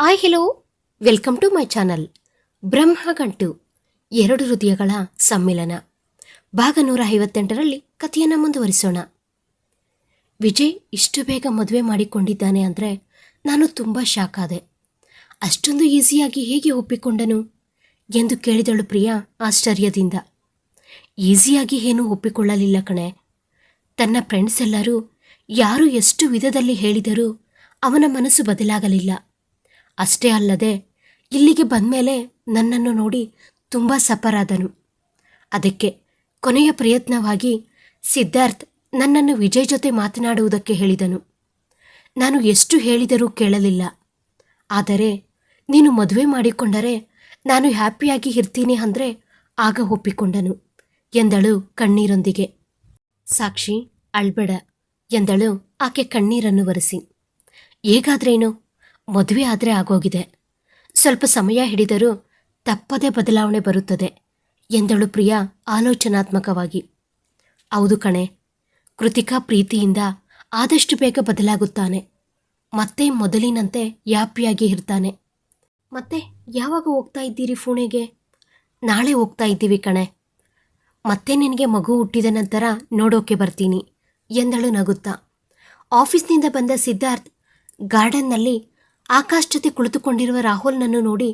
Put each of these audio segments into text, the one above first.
Hi hello welcome to my channel Brahmagantu ಎರಡು ಹೃದಯಗಳ ಸಮ್ಮಿಲನ. ಭಾಗ ನೂರ ಐವತ್ತೆಂಟರಲ್ಲಿ ಕಥೆಯನ್ನು ಮುಂದುವರಿಸೋಣ. ವಿಜಯ್ ಇಷ್ಟು ಬೇಗ ಮದುವೆ ಮಾಡಿಕೊಂಡಿದ್ದಾನೆ ಅಂದರೆ ನಾನು ತುಂಬ ಶಾಕ್ ಆದೆ. ಅಷ್ಟೊಂದು ಈಸಿಯಾಗಿ ಹೇಗೆ ಒಪ್ಪಿಕೊಂಡನು ಎಂದು ಕೇಳಿದಳು ಪ್ರಿಯಾ ಆಶ್ಚರ್ಯದಿಂದ. ಈಸಿಯಾಗಿ ಏನೂ ಒಪ್ಪಿಕೊಳ್ಳಲಿಲ್ಲ ಕಣೆ. ತನ್ನ ಫ್ರೆಂಡ್ಸ್ ಎಲ್ಲರೂ ಯಾರು ಎಷ್ಟು ವಿಧದಲ್ಲಿ ಹೇಳಿದರೂ ಅವನ ಮನಸ್ಸು ಬದಲಾಗಲಿಲ್ಲ. ಅಷ್ಟೇ ಅಲ್ಲದೆ ಇಲ್ಲಿಗೆ ಬಂದಮೇಲೆ ನನ್ನನ್ನು ನೋಡಿ ತುಂಬ ಸಫರಾದನು ಅದಕ್ಕೆ ಕೊನೆಯ ಪ್ರಯತ್ನವಾಗಿ ಸಿದ್ಧಾರ್ಥ್ ನನ್ನನ್ನು ವಿಜಯ್ ಜೊತೆ ಮಾತನಾಡುವುದಕ್ಕೆ ಹೇಳಿದನು. ನಾನು ಎಷ್ಟು ಹೇಳಿದರೂ ಕೇಳಲಿಲ್ಲ. ಆದರೆ ನೀನು ಮದುವೆ ಮಾಡಿಕೊಂಡರೆ ನಾನು ಹ್ಯಾಪಿಯಾಗಿ ಇರ್ತೀನಿ ಅಂದರೆ ಆಗ ಒಪ್ಪಿಕೊಂಡನು ಎಂದಳು ಕಣ್ಣೀರೊಂದಿಗೆ. ಸಾಕ್ಷಿ, ಅಳ್ಬೇಡ ಎಂದಳು ಆಕೆ ಕಣ್ಣೀರನ್ನು ಒರೆಸಿ. ಹೇಗಾದ್ರೇನು? ಮದುವೆ ಆದರೆ ಆಗೋಗಿದೆ. ಸ್ವಲ್ಪ ಸಮಯ ಹಿಡಿದರೂ ತಪ್ಪದೇ ಬದಲಾವಣೆ ಬರುತ್ತದೆ ಎಂದಳು ಪ್ರಿಯಾ ಆಲೋಚನಾತ್ಮಕವಾಗಿ. ಹೌದು ಕಣೆ, ಕೃತಿಕಾ ಪ್ರೀತಿಯಿಂದ ಆದಷ್ಟು ಬೇಗ ಬದಲಾಗುತ್ತಾನೆ. ಮತ್ತೆ ಮೊದಲಿನಂತೆ ಯಾಪಿಯಾಗಿ ಇರ್ತಾನೆ. ಮತ್ತೆ ಯಾವಾಗ ಹೋಗ್ತಾ ಇದ್ದೀರಿ ಪುಣೆಗೆ? ನಾಳೆ ಹೋಗ್ತಾ ಇದ್ದೀವಿ ಕಣೆ. ಮತ್ತೆ ನಿನಗೆ ಮಗು ಹುಟ್ಟಿದ ನಂತರ ನೋಡೋಕೆ ಬರ್ತೀನಿ ಎಂದಳು ನಗುತ್ತಾ. ಆಫೀಸ್ನಿಂದ ಬಂದ ಸಿದ್ಧಾರ್ಥ್ ಗಾರ್ಡನ್ನಲ್ಲಿ ಆಕಾಶ್ ಜೊತೆ ಕುಳಿತುಕೊಂಡಿರುವ ರಾಹುಲ್ನನ್ನು ನೋಡಿ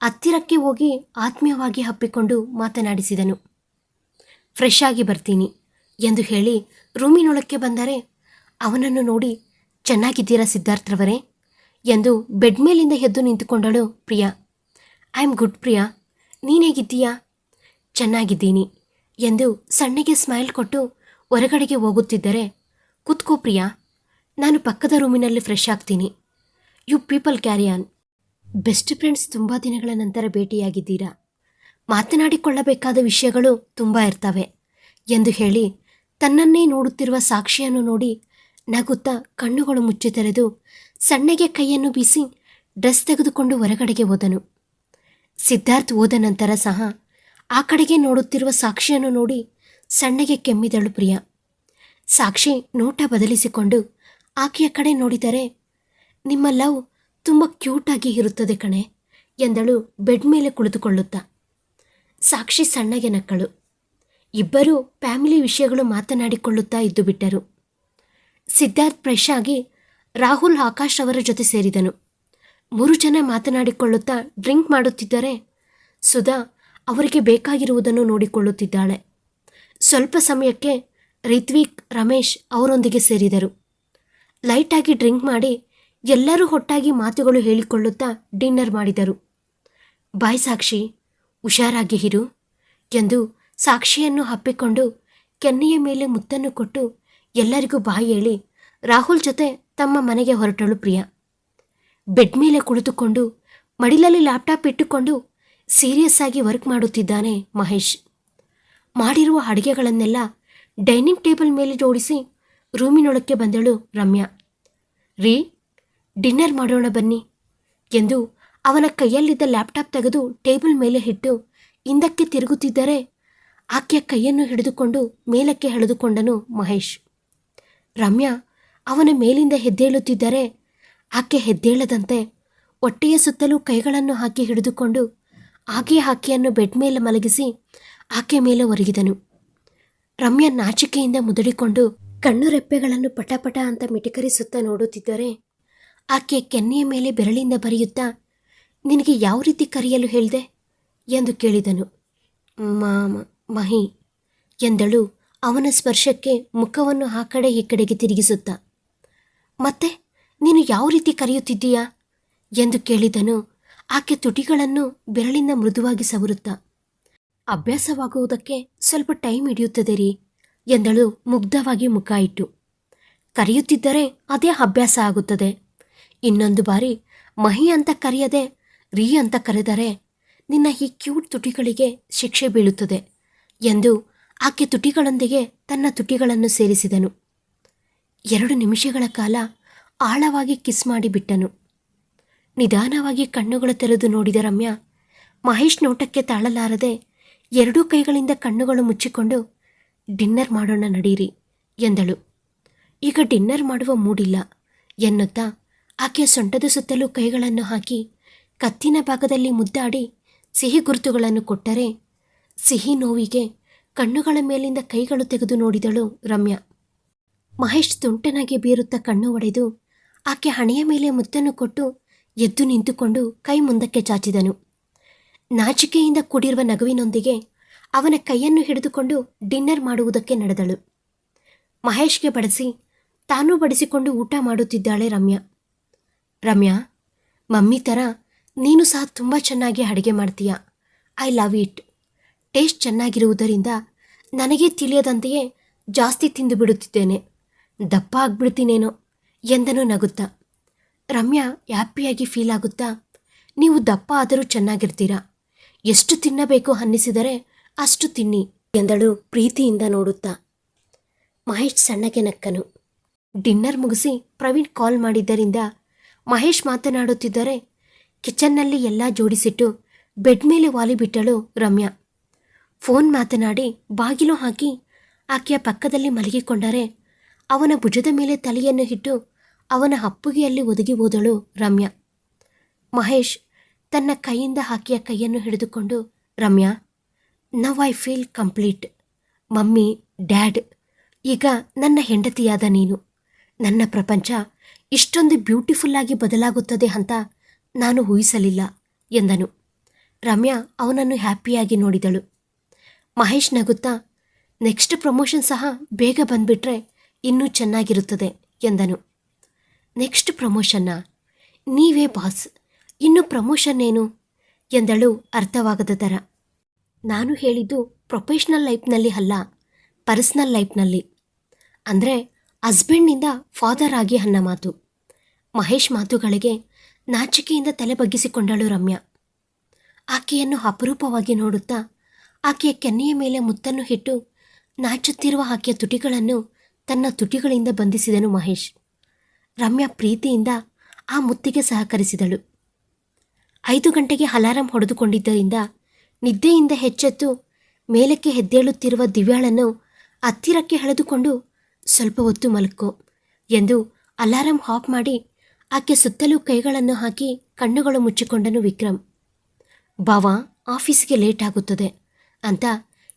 ಹತ್ತಿರಕ್ಕೆ ಹೋಗಿ ಆತ್ಮೀಯವಾಗಿ ಹಪ್ಪಿಕೊಂಡು ಮಾತನಾಡಿಸಿದನು. ಫ್ರೆಶ್ ಆಗಿ ಬರ್ತೀನಿ ಎಂದು ಹೇಳಿ ರೂಮಿನೊಳಕ್ಕೆ ಬಂದರೆ, ಅವನನ್ನು ನೋಡಿ ಚೆನ್ನಾಗಿದ್ದೀರಾ ಸಿದ್ಧಾರ್ಥರವರೇ ಎಂದು ಬೆಡ್ ಮೇಲಿಂದ ಎದ್ದು ನಿಂತುಕೊಂಡಳು Priya. I am good Priya. ನೀನೇಗಿದ್ದೀಯಾ ಚೆನ್ನಾಗಿದ್ದೀನಿ ಎಂದು ಸಣ್ಣಗೆ ಸ್ಮೈಲ್ ಕೊಟ್ಟು ಹೊರಗಡೆಗೆ ಹೋಗುತ್ತಿದ್ದರೆ, ಕುತ್ಕೋ ಪ್ರಿಯಾ. ನಾನು ಪಕ್ಕದ ರೂಮಿನಲ್ಲಿ ಫ್ರೆಶ್ ಆಗ್ತೀನಿ. You people carry on best friends ತುಂಬ ದಿನಗಳ ನಂತರ ಭೇಟಿಯಾಗಿದ್ದೀರಾ? ಮಾತನಾಡಿಕೊಳ್ಳಬೇಕಾದ ವಿಷಯಗಳು ತುಂಬ ಇರ್ತವೆ. ಎಂದು ಹೇಳಿ, ತನ್ನನ್ನೇ ನೋಡುತ್ತಿರುವ ಸಾಕ್ಷಿಯನ್ನು ನೋಡಿ ನಗುತ್ತಾ ಕಣ್ಣುಗಳು ಮುಚ್ಚಿ ತೆರೆದು ಸಣ್ಣಗೆ ಕೈಯನ್ನು ಬೀಸಿ ಡ್ರೆಸ್ ತೆಗೆದುಕೊಂಡು ಹೊರಗಡೆಗೆ ಹೋದನು. ಸಿದ್ಧಾರ್ಥ್ ಹೋದ ನಂತರ ಸಹ ಆ ಕಡೆಗೆ ನೋಡುತ್ತಿರುವ ಸಾಕ್ಷಿಯನ್ನು ನೋಡಿ ಸಣ್ಣಗೆ ಕೆಮ್ಮಿದಳು ಪ್ರಿಯ. ಸಾಕ್ಷಿ ನೋಟ ಬದಲಿಸಿಕೊಂಡು ಆಕೆಯ ಕಡೆ ನೋಡಿದರೆ ನಿಮ್ಮ ಲವ್ ತುಂಬ ಕ್ಯೂಟಾಗಿ ಇರುತ್ತದೆ ಕಣೆ, ಎಂದಳು ಬೆಡ್ ಮೇಲೆ ಕುಳಿತುಕೊಳ್ಳುತ್ತಾ. ಸಾಕ್ಷಿ ಸಣ್ಣಗೆ ನಕ್ಕಳು. ಇಬ್ಬರೂ ಫ್ಯಾಮಿಲಿ ವಿಷಯಗಳು ಮಾತನಾಡಿಕೊಳ್ಳುತ್ತಾ ಇದ್ದು ಬಿಟ್ಟರು. ಸಿದ್ಧಾರ್ಥ್ ಫ್ರೆಶ್ ಆಗಿ ರಾಹುಲ್ ಆಕಾಶ್ ಅವರ ಜೊತೆ ಸೇರಿದನು. ಮೂರು ಜನ ಮಾತನಾಡಿಕೊಳ್ಳುತ್ತಾ ಡ್ರಿಂಕ್ ಮಾಡುತ್ತಿದ್ದರೆ ಸುಧಾ ಅವರಿಗೆ ಬೇಕಾಗಿರುವುದನ್ನು ನೋಡಿಕೊಳ್ಳುತ್ತಿದ್ದಾಳೆ. ಸ್ವಲ್ಪ ಸಮಯಕ್ಕೆ ರಿತ್ವಿಕ್, ರಮೇಶ್ ಅವರೊಂದಿಗೆ ಸೇರಿದರು. ಲೈಟಾಗಿ ಡ್ರಿಂಕ್ ಮಾಡಿ ಎಲ್ಲರೂ ಒಟ್ಟಾಗಿ ಮಾತುಗಳು ಹೇಳಿಕೊಳ್ಳುತ್ತಾ ಡಿನ್ನರ್ ಮಾಡಿದರು. ಬಾಯ್ ಸಾಕ್ಷಿ, ಹುಷಾರಾಗಿ ಇರು ಎಂದು ಸಾಕ್ಷಿಯನ್ನು ಹಪ್ಪಿಕೊಂಡು ಕೆನ್ನೆಯ ಮೇಲೆ ಮುತ್ತನ್ನು ಕೊಟ್ಟು ಎಲ್ಲರಿಗೂ ಬಾಯಿ ಹೇಳಿ ರಾಹುಲ್ ಜೊತೆ ತಮ್ಮ ಮನೆಗೆ ಹೊರಟಳು ಪ್ರಿಯಾ. ಬೆಡ್ ಮೇಲೆ ಕುಳಿತುಕೊಂಡು ಮಡಿಲಲ್ಲಿ ಲ್ಯಾಪ್ಟಾಪ್ ಇಟ್ಟುಕೊಂಡು ಸೀರಿಯಸ್ ಆಗಿ ವರ್ಕ್ ಮಾಡುತ್ತಿದ್ದಾನೆ ಮಹೇಶ್. ಮಾಡಿರುವ ಅಡುಗೆಗಳನ್ನೆಲ್ಲ ಡೈನಿಂಗ್ ಟೇಬಲ್ ಮೇಲೆ ಜೋಡಿಸಿ ರೂಮಿನೊಳಕ್ಕೆ ಬಂದಳು ರಮ್ಯಾ. ರೀ ಡಿನ್ನರ್ ಮಾಡೋಣ ಬನ್ನಿ ಎಂದು ಅವನ ಕೈಯಲ್ಲಿದ್ದ ಲ್ಯಾಪ್ಟಾಪ್ ತೆಗೆದು ಟೇಬಲ್ ಮೇಲೆ ಇಟ್ಟು ಹಿಂದಕ್ಕೆ ತಿರುಗುತ್ತಿದ್ದರೆ ಆಕೆಯ ಕೈಯನ್ನು ಹಿಡಿದುಕೊಂಡು ಮೇಲಕ್ಕೆ ಎಳೆದುಕೊಂಡನು ಮಹೇಶ್. ರಮ್ಯಾ ಅವನ ಮೇಲಿಂದ ಹೆದ್ದೇಳುತ್ತಿದ್ದರೆ ಆಕೆ ಹೆದ್ದೇಳದಂತೆ ಹೊಟ್ಟೆಯ ಸುತ್ತಲೂ ಕೈಗಳನ್ನು ಹಾಕಿ ಹಿಡಿದುಕೊಂಡು ಆಕೆ ಆಕೆಯನ್ನು ಬೆಡ್ ಮೇಲೆ ಮಲಗಿಸಿ ಆಕೆ ಮೇಲೆ ಒರಗಿದನು. ರಮ್ಯಾ ನಾಚಿಕೆಯಿಂದ ಮುದುಡಿಕೊಂಡು ಕಣ್ಣು ರೆಪ್ಪೆಗಳನ್ನು ಪಟಪಟ ಅಂತ ಮಿಟಕರಿಸುತ್ತಾ ನೋಡುತ್ತಿದ್ದರೆ ಆಕೆ ಕೆನ್ನೆಯ ಮೇಲೆ ಬೆರಳಿಂದ ಬರೆಯುತ್ತಾ, ನಿನಗೆ ಯಾವ ರೀತಿ ಕರೆಯಲು ಹೇಳಿದೆ? ಎಂದು ಕೇಳಿದನು. ಮಾಮ, ಮಹಿ, ಎಂದಳು. ಅವನ ಸ್ಪರ್ಶಕ್ಕೆ ಮುಖವನ್ನು ಆ ಕಡೆ ಈ ಕಡೆಗೆ ತಿರುಗಿಸುತ್ತಾ. ಮತ್ತೆ, ನೀನು ಯಾವ ರೀತಿ ಕರೆಯುತ್ತಿದ್ದೀಯಾ? ಎಂದು ಕೇಳಿದನು. ಆಕೆ ತುಟಿಗಳನ್ನು ಬೆರಳಿಂದ ಮೃದುವಾಗಿ ಸವರುತ್ತಾ. ಅಭ್ಯಾಸವಾಗುವುದಕ್ಕೆ ಸ್ವಲ್ಪ ಟೈಮ್ ಹಿಡಿಯುತ್ತದೆ ರೀ ಎಂದಳು ಮುಗ್ಧವಾಗಿ ಮುಖ ಇಟ್ಟು. ಕರೆಯುತ್ತಿದ್ದರೆ ಅದೇ ಅಭ್ಯಾಸ ಆಗುತ್ತದೆ. ಇನ್ನೊಂದು ಬಾರಿ, ಮಹಿ ಅಂತ ಕರೆಯದೆ, ರೀ ಅಂತ ಕರೆದರೆ, ನಿನ್ನ ಈ ಕ್ಯೂಟ್ ತುಟಿಗಳಿಗೆ ಶಿಕ್ಷೆ ಬೀಳುತ್ತದೆ ಎಂದು ಆಕೆ ತುಟಿಗಳೊಂದಿಗೆ ತನ್ನ ತುಟಿಗಳನ್ನು ಸೇರಿಸಿದನು. ಎರಡು ನಿಮಿಷಗಳ ಕಾಲ ಆಳವಾಗಿ ಕಿಸ್ ಮಾಡಿಬಿಟ್ಟನು ನಿಧಾನವಾಗಿ ಕಣ್ಣುಗಳು ತೆರೆದು ನೋಡಿದ ರಮ್ಯಾ, ಮಹೇಶ್ ನೋಟಕ್ಕೆ ತಾಳಲಾರದೆ ಎರಡೂ ಕೈಗಳಿಂದ ಕಣ್ಣುಗಳು ಮುಚ್ಚಿಕೊಂಡು, ಡಿನ್ನರ್ ಮಾಡೋಣ ನಡೀರಿ ಎಂದಳು. ಈಗ ಡಿನ್ನರ್ ಮಾಡುವ ಮೂಡಿಲ್ಲ ಎನ್ನುತ್ತಾ ಆಕೆಯ ಸೊಂಟದ ಸುತ್ತಲೂ ಕೈಗಳನ್ನು ಹಾಕಿ ಕತ್ತಿನ ಭಾಗದಲ್ಲಿ ಮುದ್ದಾಡಿ ಸಿಹಿ ಗುರುತುಗಳನ್ನು ಕೊಟ್ಟರೆ ಸಿಹಿ ನೋವಿಗೆ ಕಣ್ಣುಗಳ ಮೇಲಿಂದ ಕೈಗಳು ತೆಗೆದು ನೋಡಿದಳು ರಮ್ಯಾ. ಮಹೇಶ್ ತುಂಟನಾಗಿ ಬೀರುತ್ತಾ ಕಣ್ಣು ಒಡೆದು ಆಕೆ ಹಣೆಯ ಮೇಲೆ ಮುದ್ದನ್ನು ಕೊಟ್ಟು ಎದ್ದು ನಿಂತುಕೊಂಡು ಕೈ ಮುಂದಕ್ಕೆ ಚಾಚಿದನು. ನಾಚಿಕೆಯಿಂದ ಕೂಡಿರುವ ನಗುವಿನೊಂದಿಗೆ ಅವನ ಕೈಯನ್ನು ಹಿಡಿದುಕೊಂಡು ಡಿನ್ನರ್ ಮಾಡುವುದಕ್ಕೆ ನಡೆದಳು. ಮಹೇಶ್ಗೆ ಬಡಿಸಿ ತಾನೂ ಬಡಿಸಿಕೊಂಡು ಊಟ ಮಾಡುತ್ತಿದ್ದಾಳೆ ರಮ್ಯಾ. ರಮ್ಯಾ, ಮಮ್ಮಿ ಥರ ನೀನು ಸಹ ತುಂಬ ಚೆನ್ನಾಗಿ ಅಡುಗೆ ಮಾಡ್ತೀಯ? I love it. ಟೇಸ್ಟ್ ಚೆನ್ನಾಗಿರುವುದರಿಂದ ನನಗೆ ತಿಳಿಯದಂತೆಯೇ ಜಾಸ್ತಿ ತಿಂದು ಬಿಡುತ್ತಿದ್ದೇನೆ. ದಪ್ಪ ಆಗ್ಬಿಡ್ತೀನೇನೋ ಎಂದನು ನಗುತ್ತಾ. ರಮ್ಯಾ ಹ್ಯಾಪಿಯಾಗಿ ಫೀಲ್ ಆಗುತ್ತಾ, ನೀವು ದಪ್ಪ ಆದರೂ ಚೆನ್ನಾಗಿರ್ತೀರಾ? ಎಷ್ಟು ತಿನ್ನಬೇಕು ಅನ್ನಿಸಿದರೆ ಅಷ್ಟು ತಿನ್ನಿ ಎಂದಳು ಪ್ರೀತಿಯಿಂದ ನೋಡುತ್ತಾ. ಮಹೇಶ್ ಸಣ್ಣಗೆ ನಕ್ಕನು. ಡಿನ್ನರ್ ಮುಗಿಸಿ ಪ್ರವೀಣ್ ಕಾಲ್ ಮಾಡಿದ್ದರಿಂದ ಮಹೇಶ್ ಮಾತನಾಡುತ್ತಿದ್ದರೆ ಕಿಚನ್ನಲ್ಲಿ ಎಲ್ಲ ಜೋಡಿಸಿಟ್ಟು ಬೆಡ್ ಮೇಲೆ ವಾಲಿ ಬಿಟ್ಟಳು ರಮ್ಯಾ. ಫೋನ್ ಮಾತನಾಡಿ ಬಾಗಿಲು ಹಾಕಿ ಆಕೆಯ ಪಕ್ಕದಲ್ಲಿ ಮಲಗಿಕೊಂಡರೆ ಅವನ ಭುಜದ ಮೇಲೆ ತಲೆಯನ್ನು ಇಟ್ಟು ಅವನ ಅಪ್ಪುಗೆಯಲ್ಲಿ ಒದಗಿ ಹೋದಳು ರಮ್ಯಾ. ಮಹೇಶ್ ತನ್ನ ಕೈಯಿಂದ ಆಕೆಯ ಕೈಯನ್ನು ಹಿಡಿದುಕೊಂಡು, Ramya now I feel complete mummy dad ಈಗ ನನ್ನ ಹೆಂಡತಿಯಾದ ನೀನು. ನನ್ನ ಪ್ರಪಂಚ ಇಷ್ಟೊಂದು ಬ್ಯೂಟಿಫುಲ್ಲಾಗಿ ಬದಲಾಗುತ್ತದೆ ಅಂತ ನಾನು ಊಹಿಸಲಿಲ್ಲ ಎಂದನು. ರಮ್ಯಾ ಅವನನ್ನು ಹ್ಯಾಪಿಯಾಗಿ ನೋಡಿದಳು. ಮಹೇಶ್ ನಗುತ್ತಾ, ನೆಕ್ಸ್ಟ್ ಪ್ರಮೋಷನ್ ಸಹ ಬೇಗ ಬಂದ್ಬಿಟ್ರೆ ಇನ್ನೂ ಚೆನ್ನಾಗಿರುತ್ತದೆ, ಎಂದನು. ನೆಕ್ಸ್ಟ್ ಪ್ರಮೋಷನ್ನ? ನೀವೇ ಬಾಸ್, ಇನ್ನು ಪ್ರಮೋಷನ್ ಏನು? ಎಂದಳು ಅರ್ಥವಾಗದ ಥರ ನಾನು ಹೇಳಿದ್ದು ಪ್ರೊಫೆಷ್ನಲ್ ಲೈಫ್ನಲ್ಲಿ ಅಲ್ಲ, ಪರ್ಸ್ನಲ್ ಲೈಫ್ನಲ್ಲಿ. ಅಂದರೆ ಹಸ್ಬೆಂಡ್ನಿಂದ ಫಾದರ್ ಆಗಿ ಅನ್ನ ಮಾತು. ಮಹೇಶ್ ಮಾತುಗಳಿಗೆ ನಾಚಿಕೆಯಿಂದ ತಲೆ ಬಗ್ಗಿಸಿಕೊಂಡಳು ರಮ್ಯಾ. ಆಕೆಯನ್ನು ಅಪರೂಪವಾಗಿ ನೋಡುತ್ತಾ ಆಕೆಯ ಕೆನ್ನೆಯ ಮೇಲೆ ಮುತ್ತನ್ನು ಇಟ್ಟು ನಾಚುತ್ತಿರುವ ಆಕೆಯ ತುಟಿಗಳನ್ನು ತನ್ನ ತುಟಿಗಳಿಂದ ಬಂಧಿಸಿದನು ಮಹೇಶ್. ರಮ್ಯಾ ಪ್ರೀತಿಯಿಂದ ಆ ಮುತ್ತಿಗೆ ಸಹಕರಿಸಿದಳು. ಐದು ಗಂಟೆಗೆ ಅಲಾರಂ ಹೊಡೆದುಕೊಂಡಿದ್ದರಿಂದ ನಿದ್ದೆಯಿಂದ ಹೆಚ್ಚೆತ್ತು ಮೇಲಕ್ಕೆ ಹೆದ್ದೇಳುತ್ತಿರುವ ದಿವ್ಯಾಳನ್ನು ಹತ್ತಿರಕ್ಕೆ ಎಳೆದುಕೊಂಡು ಸ್ವಲ್ಪ ಹೊತ್ತು ಮಲಕ್ಕೋ ಎಂದು ಅಲಾರಂ ಆಫ್ ಮಾಡಿ ಆಕೆ ಸುತ್ತಲೂ ಕೈಗಳನ್ನು ಹಾಕಿ ಕಣ್ಣುಗಳು ಮುಚ್ಚಿಕೊಂಡನು ವಿಕ್ರಮ್. ಬಾವ, ಆಫೀಸ್ಗೆ ಲೇಟ್ ಆಗುತ್ತದೆ ಅಂತ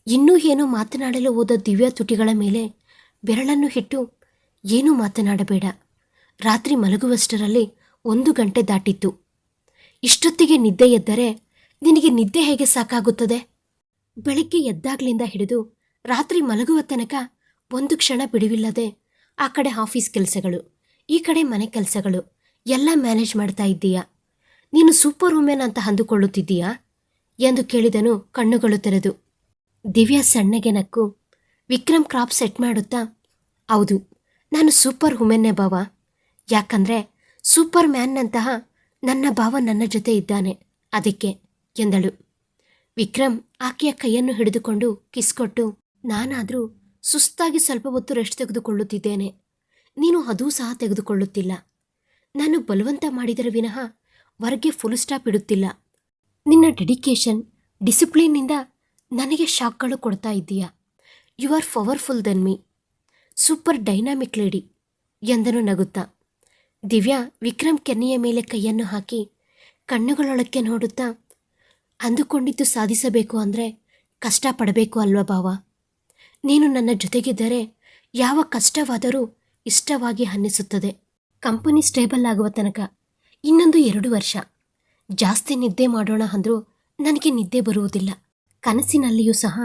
ಇನ್ನೂ ಏನೂ ಮಾತನಾಡಲು ಹೋದ ದಿವ್ಯ ತುಟಿಗಳ ಮೇಲೆ ಬೆರಳನ್ನು ಇಟ್ಟು ಏನೂ ಮಾತನಾಡಬೇಡ. ರಾತ್ರಿ ಮಲಗುವಷ್ಟರಲ್ಲಿ ಒಂದು ಗಂಟೆ ದಾಟಿತ್ತು. ಇಷ್ಟೊತ್ತಿಗೆ ನಿದ್ದೆ ಎದ್ದರೆ ನಿನಗೆ ನಿದ್ದೆ ಹೇಗೆ ಸಾಕಾಗುತ್ತದೆ? ಬೆಳಿಗ್ಗೆ ಎದ್ದಾಗ್ಲಿಂದ ಹಿಡಿದು ರಾತ್ರಿ ಮಲಗುವ ತನಕ ಒಂದು ಕ್ಷಣ ಬಿಡುವಿಲ್ಲದೆ ಆ ಕಡೆ ಆಫೀಸ್ ಕೆಲಸಗಳು, ಈ ಕಡೆ ಮನೆ ಕೆಲಸಗಳು ಎಲ್ಲ ಮ್ಯಾನೇಜ್ ಮಾಡ್ತಾ ಇದ್ದೀಯಾ? ನೀನು ಸೂಪರ್ ವುಮೆನ್ ಅಂತ ಅಂದುಕೊಳ್ಳುತ್ತಿದ್ದೀಯಾ? ಎಂದು ಕೇಳಿದನು ಕಣ್ಣುಗಳು ತೆರೆದು. ದಿವ್ಯಾ ಸಣ್ಣಗೆ ನಕ್ಕು, ವಿಕ್ರಮ್ ಕ್ರಾಪ್ ಸೆಟ್ ಮಾಡುತ್ತಾ? ಹೌದು, ನಾನು ಸೂಪರ್ ವುಮೆನ್ನೇ ಭಾವ. ಯಾಕಂದ್ರೆ ಸೂಪರ್ ಮ್ಯಾನ್ನಂತಹ ನನ್ನ ಭಾವ ನನ್ನ ಜೊತೆ ಇದ್ದಾನೆ, ಅದಕ್ಕೆ ಎಂದಳು. ವಿಕ್ರಮ್ ಆಕೆಯ ಕೈಯನ್ನು ಹಿಡಿದುಕೊಂಡು ಕಿಸ್ಕೊಟ್ಟು, ನಾನಾದರೂ ಸುಸ್ತಾಗಿ ಸ್ವಲ್ಪ ಹೊತ್ತು ರೆಸ್ಟ್ ತೆಗೆದುಕೊಳ್ಳುತ್ತಿದ್ದೇನೆ. ನೀನು ಅದೂ ಸಹ ತೆಗೆದುಕೊಳ್ಳುತ್ತಿಲ್ಲ. ನಾನು ಬಲವಂತ ಮಾಡಿದರೆ ವಿನಃ ಹೊರಗೆ ಫುಲ್ ಸ್ಟಾಪ್ ಇಡುತ್ತಿಲ್ಲ. ನಿನ್ನ ಡೆಡಿಕೇಶನ್ ಡಿಸಿಪ್ಲಿನ್ನಿಂದ ನನಗೆ ಶಾಕ್ಗಳು ಕೊಡ್ತಾ ಇದ್ದೀಯಾ? You are powerful than me super dynamic lady ಎಂದನು ನಗುತ್ತಾ. ದಿವ್ಯಾ ವಿಕ್ರಮ್ ಕೆನ್ನೆಯ ಮೇಲೆ ಕೈಯನ್ನು ಹಾಕಿ ಕಣ್ಣುಗಳೊಳಕ್ಕೆ ನೋಡುತ್ತಾ, ಅಂದುಕೊಂಡಿದ್ದು ಸಾಧಿಸಬೇಕು ಅಂದರೆ ಕಷ್ಟಪಡಬೇಕು ಅಲ್ವಾ ಭಾವ? ನೀನು ನನ್ನ ಜೊತೆಗಿದ್ದರೆ ಯಾವ ಕಷ್ಟವಾದರೂ ಇಷ್ಟವಾಗಿ ಅನ್ನಿಸುತ್ತದೆ ಕಂಪನಿ ಸ್ಟೇಬಲ್ ಆಗುವ ತನಕ ಇನ್ನೊಂದು ಎರಡು ವರ್ಷ. ಜಾಸ್ತಿ ನಿದ್ದೆ ಮಾಡೋಣ ಅಂದರೂ ನನಗೆ ನಿದ್ದೆ ಬರುವುದಿಲ್ಲ. ಕನಸಿನಲ್ಲಿಯೂ ಸಹ